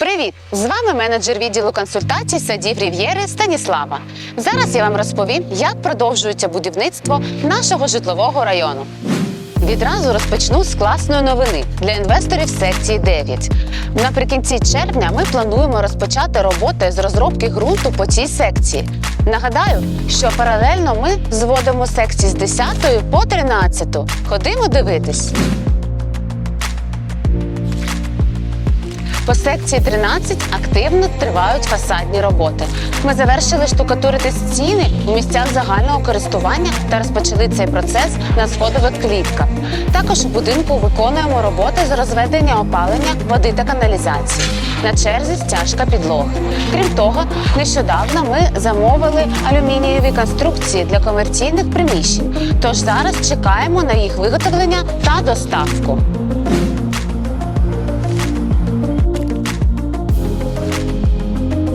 Привіт! З вами менеджер відділу консультацій садів Рів'єри Станіслава. Зараз я вам розповім, як продовжується будівництво нашого житлового району. Відразу розпочну з класної новини для інвесторів секції 9. Наприкінці червня ми плануємо розпочати роботи з розробки ґрунту по цій секції. Нагадаю, що паралельно ми зводимо секції з 10 по 13. Ходимо дивитись. По секції 13 активно тривають фасадні роботи. Ми завершили штукатурити стіни у місцях загального користування та розпочали цей процес на сходових клітках. Також у будинку виконуємо роботи з розведення опалення, води та каналізації. На черзі стяжка підлоги. Крім того, нещодавно ми замовили алюмінієві конструкції для комерційних приміщень. Тож зараз чекаємо на їх виготовлення та доставку.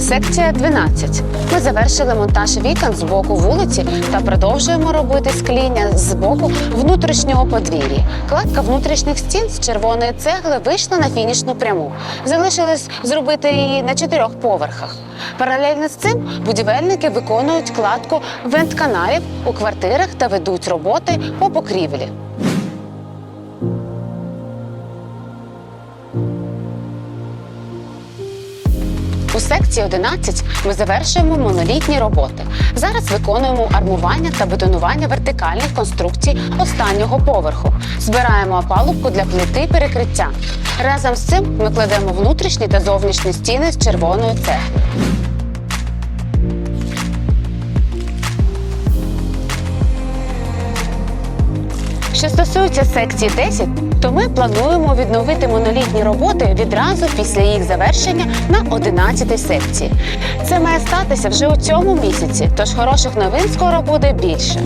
Секція 12. Ми завершили монтаж вікон з боку вулиці та продовжуємо робити скління з боку внутрішнього подвір'я. Кладка внутрішніх стін з червоної цегли вийшла на фінішну пряму. Залишилось зробити її на чотирьох поверхах. Паралельно з цим будівельники виконують кладку вентканалів у квартирах та ведуть роботи по покрівлі. У секції 11 ми завершуємо монолітні роботи. Зараз виконуємо армування та бетонування вертикальних конструкцій останнього поверху. Збираємо опалубку для плити перекриття. Разом з цим ми кладемо внутрішні та зовнішні стіни з червоної цегли. Що стосується секції 10, то ми плануємо відновити монолітні роботи відразу після їх завершення на 11 секції. Це має статися вже у цьому місяці, тож хороших новин скоро буде більше.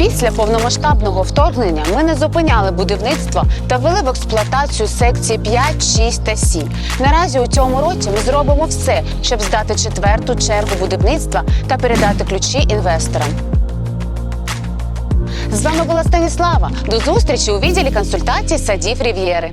Після повномасштабного вторгнення ми не зупиняли будівництво та ввели в експлуатацію секції 5, 6 та 7. Наразі у цьому році ми зробимо все, щоб здати четверту чергу будівництва та передати ключі інвесторам. З вами була Станіслава. До зустрічі у відділі консультацій садів Рів'єри.